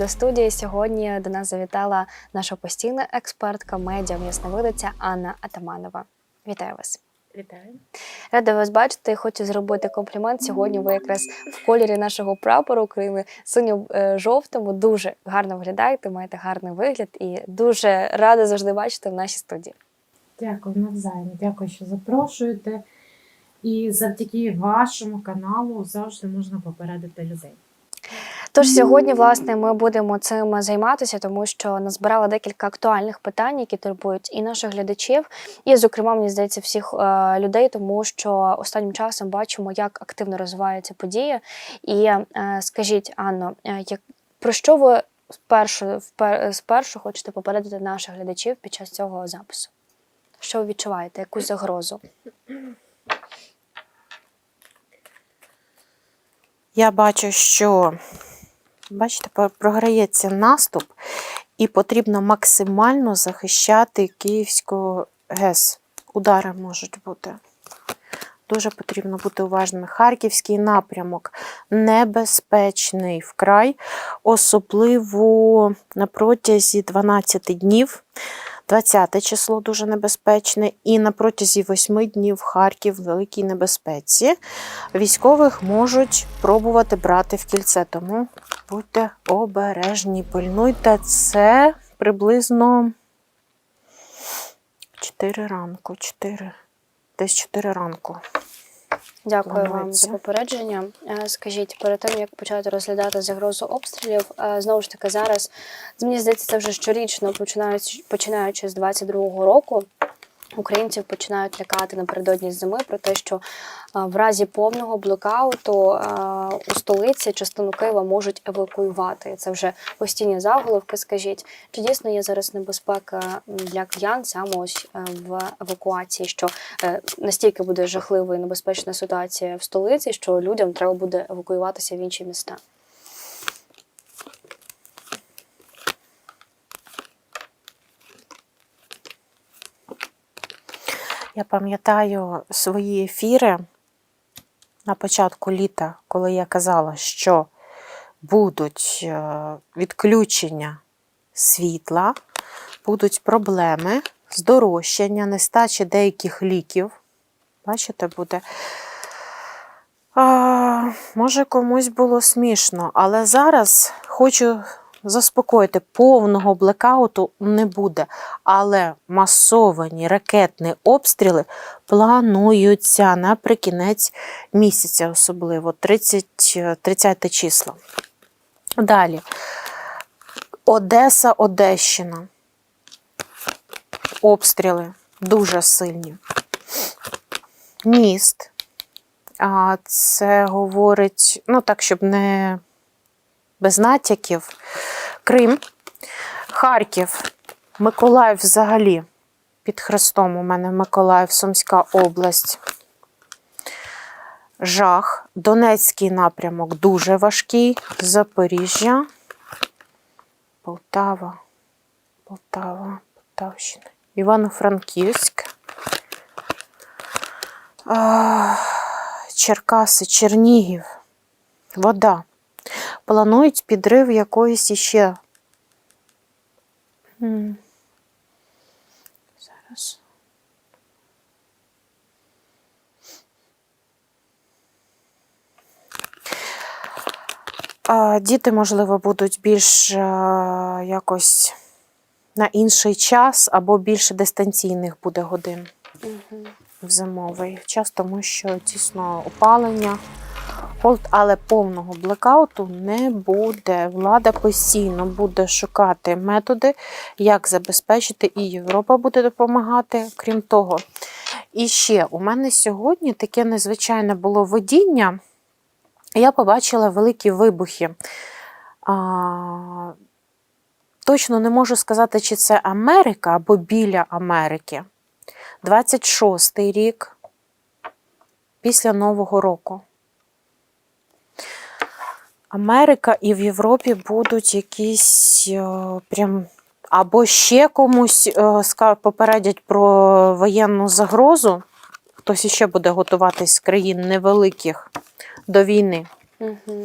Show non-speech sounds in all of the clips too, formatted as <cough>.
До студії сьогодні до нас завітала наша постійна експертка, медіа м'ясновидиця Анна Атаманова. Вітаю вас! Вітаю. Рада вас бачити. Хочу зробити комплімент. Сьогодні ви якраз в кольорі нашого прапору України синьо-жовтому. Дуже гарно виглядаєте, маєте гарний вигляд і дуже рада завжди бачити в нашій студії. Дякую навзаєм. Дякую, що запрошуєте. І завдяки вашому каналу завжди можна попередити людей. Тож сьогодні, власне, ми будемо цим займатися, тому що назбирала декілька актуальних питань, які турбують і наших глядачів, і, зокрема, мені здається, всіх е, людей, тому що останнім часом бачимо, як активно розвиваються події. І е, скажіть, Анно, е, про що ви спершу, спершу хочете попередити наших глядачів під час цього запису? Що ви відчуваєте? Якусь загрозу? Я бачу, що бачите, програється наступ, і потрібно максимально захищати Київську ГЕС. Удари можуть бути. Дуже потрібно бути уважними. Харківський напрямок небезпечний вкрай, особливо на протязі 12 днів. 20 число дуже небезпечне, і на протязі 8 днів Харків в великій небезпеці. Військових можуть пробувати брати в кільце, тому будьте обережні, пильнуйте це приблизно 4 ранку, 4, десь 4 ранку. Дякую вам за попередження. Е, Скажіть, перед тим як почати розглядати загрозу обстрілів, е, знову ж таки зараз мені здається, це вже щорічно, починаючи починаючи з 22-го року. Українців починають лякати напередодні зими про те, що е, в разі повного блокауту е, у столиці частину Києва можуть евакуювати. Це вже постійні заголовки. Скажіть, чи дійсно є зараз небезпека для киян саме ось е, в евакуації? Що настільки буде жахлива і небезпечна ситуація в столиці, що людям треба буде евакуюватися в інші міста? Я пам'ятаю свої ефіри на початку літа, коли я казала, що будуть е, відключення світла, будуть проблеми, здорожчання, нестачі деяких ліків. Бачите, буде. А, може, комусь було смішно, але зараз хочу заспокоїти, повного блекауту не буде. Але масовані ракетні обстріли плануються наприкінець місяця, особливо 30, 30 числа. Далі. Одеса, Одещина. Обстріли дуже сильні. Міст. А це говорить, ну так, щоб не без натяків. Крим, Харків, Миколаїв взагалі. Під Хрестом у мене Миколаїв, Сумська область. Жах. Донецький напрямок дуже важкий. Запоріжжя. Полтава. Полтава, Полтавщина. Івано-Франківськ. Черкаси, Чернігів. Вода. Планують підрив якоїсь іще. Зараз. Діти, можливо, будуть більш е, якось на інший час або більше дистанційних буде годин Угу. в зимовий час, тому що дійсно опалення, але повного блекауту не буде. Влада постійно буде шукати методи, як забезпечити, і Європа буде допомагати. Крім того, і ще у мене сьогодні таке незвичайне було водіння. Я побачила великі вибухи. А, точно не можу сказати, чи це Америка або біля Америки. 26-й рік після Нового року. Америка і в Європі будуть якісь е, прям або ще комусь е, попередять про воєнну загрозу. Хтось іще буде готуватись з країн невеликих до війни. Угу.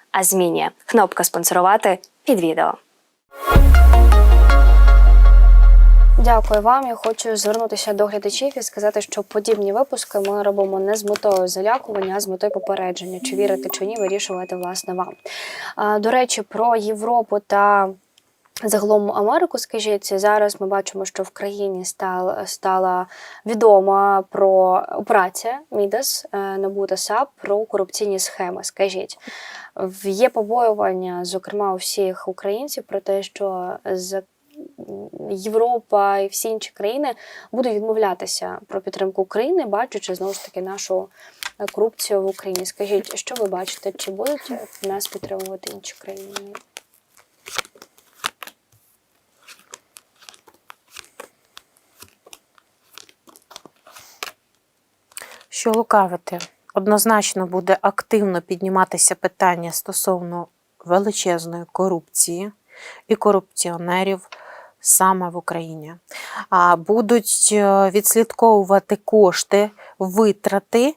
а змінює. Кнопка спонсорувати під відео. Дякую вам. Я хочу звернутися до глядачів і сказати, що подібні випуски ми робимо не з метою залякування, а з метою попередження. Чи вірити чи ні, вирішувати власне вам. До речі, про Європу та Загалом Америку, скажіть, зараз ми бачимо, що в країні стала, стала відома про операція Мідас е, НАБУ та САП про корупційні схеми. Скажіть, є побоювання, зокрема у всіх українців, про те, що з Європа і всі інші країни будуть відмовлятися про підтримку України, бачачи знову ж таки нашу е, корупцію в Україні. Скажіть, що ви бачите? Чи будуть нас підтримувати інші країни? Що лукавити? Однозначно буде активно підніматися питання стосовно величезної корупції і корупціонерів саме в Україні. Будуть е, відслідковувати кошти, витрати,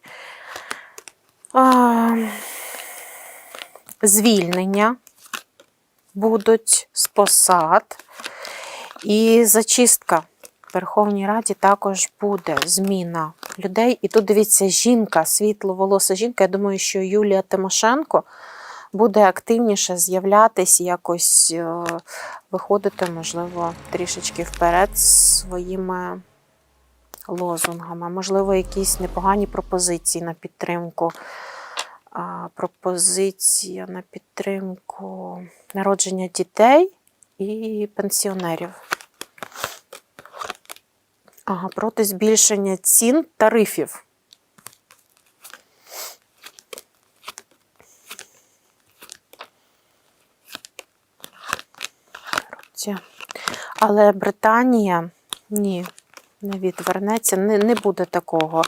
звільнення будуть з посад і зачистка. Верховній Раді також буде зміна людей. І тут дивіться, жінка, світловолоса жінка. Я думаю, що Юлія Тимошенко буде активніше з'являтись, якось е, виходити, можливо, трішечки вперед своїми лозунгами. Можливо, якісь непогані пропозиції на підтримку. Пропозиція на підтримку народження дітей і пенсіонерів. Ага, проти збільшення цін тарифів. Але Британія ні, не відвернеться, не, не буде такого.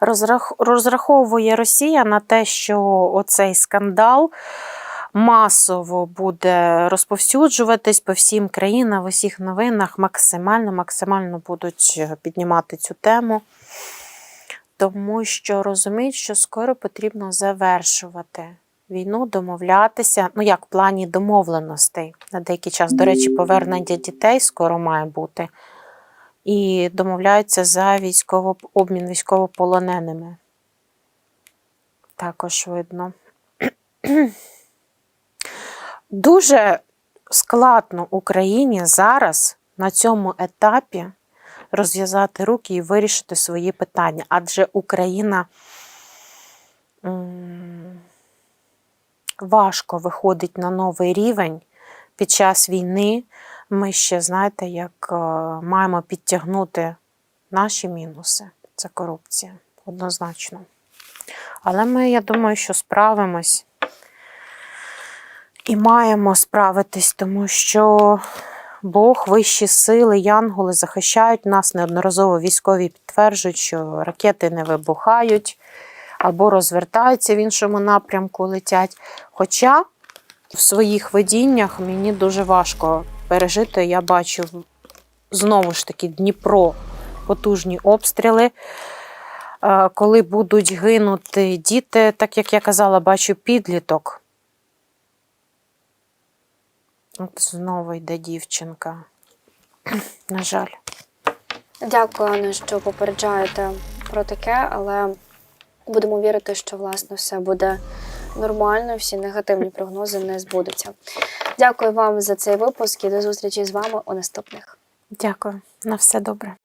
Розрах, розраховує Росія на те, що оцей скандал масово буде розповсюджуватись по всім країнам, в усіх новинах максимально, максимально будуть е, піднімати цю тему, тому що розуміють, що скоро потрібно завершувати війну, домовлятися. Ну, як в плані домовленостей на деякий час. До речі, повернення дітей скоро має бути. І домовляються за військово, обмін військовополоненими. Також видно. Дуже складно Україні зараз на цьому етапі розв'язати руки і вирішити свої питання, адже Україна важко виходить на новий рівень під час війни. Ми ще, знаєте, як е, маємо підтягнути наші мінуси. Це корупція, однозначно. Але ми, я думаю, що справимось. І маємо справитись, тому що Бог, вищі сили, янголи захищають нас. Неодноразово військові підтверджують, що ракети не вибухають або розвертаються в іншому напрямку, летять. Хоча в своїх видіннях мені дуже важко пережити. Я бачу знову ж таки Дніпро, потужні обстріли. Е, Коли будуть гинути діти, так як я казала, бачу підліток. Знову йде дівчинка. <clears throat> На жаль. Дякую, Анна, що попереджаєте про таке, але будемо вірити, що власне все буде нормально, всі негативні прогнози не збудуться. Дякую вам за цей випуск і до зустрічі з вами у наступних. Дякую. На все добре.